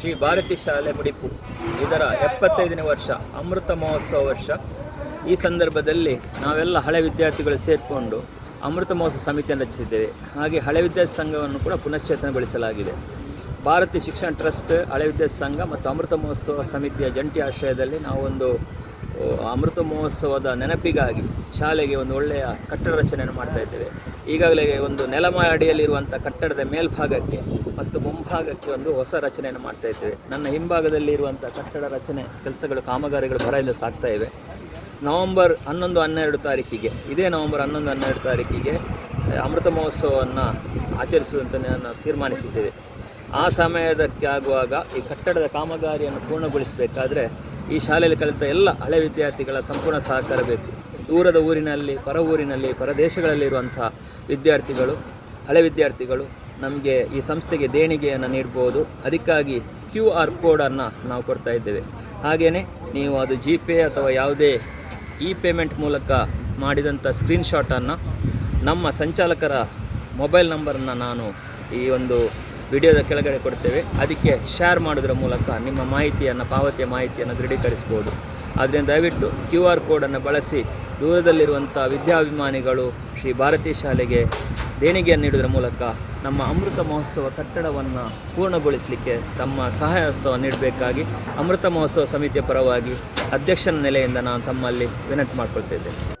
ಶ್ರೀ ಭಾರತಿ ಶಾಲೆ ಮುಡಿಪು. ಇದರ ಎಪ್ಪತ್ತೈದನೇ ವರ್ಷ ಅಮೃತ ಮಹೋತ್ಸವ ವರ್ಷ. ಈ ಸಂದರ್ಭದಲ್ಲಿ ನಾವೆಲ್ಲ ಹಳೆ ವಿದ್ಯಾರ್ಥಿಗಳು ಸೇರಿಕೊಂಡು ಅಮೃತ ಮಹೋತ್ಸವ ಸಮಿತಿಯನ್ನು ರಚಿಸಿದ್ದೇವೆ. ಹಾಗೆ ಹಳೆ ವಿದ್ಯಾರ್ಥಿ ಸಂಘವನ್ನು ಕೂಡ ಪುನಶ್ಚೇತನಗೊಳಿಸಲಾಗಿದೆ. ಭಾರತೀಯ ಶಿಕ್ಷಣ ಟ್ರಸ್ಟ್, ಹಳೆ ವಿದ್ಯಾರ್ಥಿ ಸಂಘ ಮತ್ತು ಅಮೃತ ಮಹೋತ್ಸವ ಸಮಿತಿಯ ಜಂಟಿ ಆಶ್ರಯದಲ್ಲಿ ನಾವೊಂದು ಅಮೃತ ಮಹೋತ್ಸವದ ನೆನಪಿಗಾಗಿ ಶಾಲೆಗೆ ಒಂದು ಒಳ್ಳೆಯ ಕಟ್ಟಡ ರಚನೆಯನ್ನು ಮಾಡ್ತಾ ಇದ್ದೇವೆ. ಈಗಾಗಲೇ ಒಂದು ನೆಲಮಾಡಿಯಲ್ಲಿರುವಂಥ ಕಟ್ಟಡದ ಮೇಲ್ಭಾಗಕ್ಕೆ ಮತ್ತು ಮುಂಭಾಗಕ್ಕೆ ಒಂದು ಹೊಸ ರಚನೆಯನ್ನು ಮಾಡ್ತಾ ಇದ್ದೇವೆ. ನನ್ನ ಹಿಂಭಾಗದಲ್ಲಿ ಇರುವಂಥ ಕಟ್ಟಡ ರಚನೆ ಕೆಲಸಗಳು, ಕಾಮಗಾರಿಗಳು ಭರದಿಂದ ಸಾಗ್ತಾ ಇವೆ. ನವೆಂಬರ್ ಹನ್ನೊಂದು, ಹನ್ನೆರಡು ತಾರೀಕಿಗೆ, ಇದೇ ನವೆಂಬರ್ ಹನ್ನೊಂದು, ಹನ್ನೆರಡು ತಾರೀಕಿಗೆ ಅಮೃತ ಮಹೋತ್ಸವವನ್ನು ಆಚರಿಸುವಂತೆ ನಾನು ತೀರ್ಮಾನಿಸಿದ್ದೇವೆ. ಆ ಸಮಯದಕ್ಕೆ ಆಗುವಾಗ ಈ ಕಟ್ಟಡದ ಕಾಮಗಾರಿಯನ್ನು ಪೂರ್ಣಗೊಳಿಸಬೇಕಾದ್ರೆ ಈ ಶಾಲೆಯಲ್ಲಿ ಕಲಿತ ಎಲ್ಲ ಹಳೆ ವಿದ್ಯಾರ್ಥಿಗಳ ಸಂಪೂರ್ಣ ಸಹಕಾರ ಬೇಕು. ದೂರದ ಊರಿನಲ್ಲಿ, ಪರ ಊರಿನಲ್ಲಿ ಪರದೇಶಗಳಲ್ಲಿರುವಂಥ ವಿದ್ಯಾರ್ಥಿಗಳು, ಹಳೆ ವಿದ್ಯಾರ್ಥಿಗಳು ನಮಗೆ ಈ ಸಂಸ್ಥೆಗೆ ದೇಣಿಗೆಯನ್ನು ನೀಡ್ಬೋದು. ಅದಕ್ಕಾಗಿ ಕ್ಯೂ ಆರ್ ಕೋಡನ್ನು ನಾವು ಕೊಡ್ತಾ ಇದ್ದೇವೆ. ಹಾಗೆಯೇ ನೀವು ಅದು ಜಿ ಅಥವಾ ಯಾವುದೇ ಇ ಪೇಮೆಂಟ್ ಮೂಲಕ ಮಾಡಿದಂಥ ಸ್ಕ್ರೀನ್ಶಾಟನ್ನು ನಮ್ಮ ಸಂಚಾಲಕರ ಮೊಬೈಲ್ ನಂಬರನ್ನು ನಾನು ಈ ಒಂದು ವಿಡಿಯೋದ ಕೆಳಗಡೆ ಕೊಡ್ತೇವೆ. ಅದಕ್ಕೆ ಶೇರ್ ಮಾಡೋದ್ರ ಮೂಲಕ ನಿಮ್ಮ ಮಾಹಿತಿಯನ್ನು, ಪಾವತಿಯ ಮಾಹಿತಿಯನ್ನು ದೃಢೀಕರಿಸ್ಬೋದು ಆದ್ದರಿಂದ ದಯವಿಟ್ಟು ಕ್ಯೂ ಆರ್ ಕೋಡನ್ನು ಬಳಸಿ ದೂರದಲ್ಲಿರುವಂಥ ವಿದ್ಯಾಭಿಮಾನಿಗಳು ಶ್ರೀ ಭಾರತಿ ಶಾಲೆಗೆ ದೇಣಿಗೆಯನ್ನು ನೀಡುವುದರ ಮೂಲಕ ನಮ್ಮ ಅಮೃತ ಮಹೋತ್ಸವ ಕಟ್ಟಡವನ್ನು ಪೂರ್ಣಗೊಳಿಸಲಿಕ್ಕೆ ತಮ್ಮ ಸಹಾಯ ಹಸ್ತವನ್ನು ನೀಡಬೇಕಾಗಿ ಅಮೃತ ಮಹೋತ್ಸವ ಸಮಿತಿಯ ಪರವಾಗಿ ಅಧ್ಯಕ್ಷನ ನೆಲೆಯಿಂದ ನಾನು ತಮ್ಮಲ್ಲಿ ವಿನಂತಿ ಮಾಡಿಕೊಳ್ತಾ ಇದ್ದೇನೆ.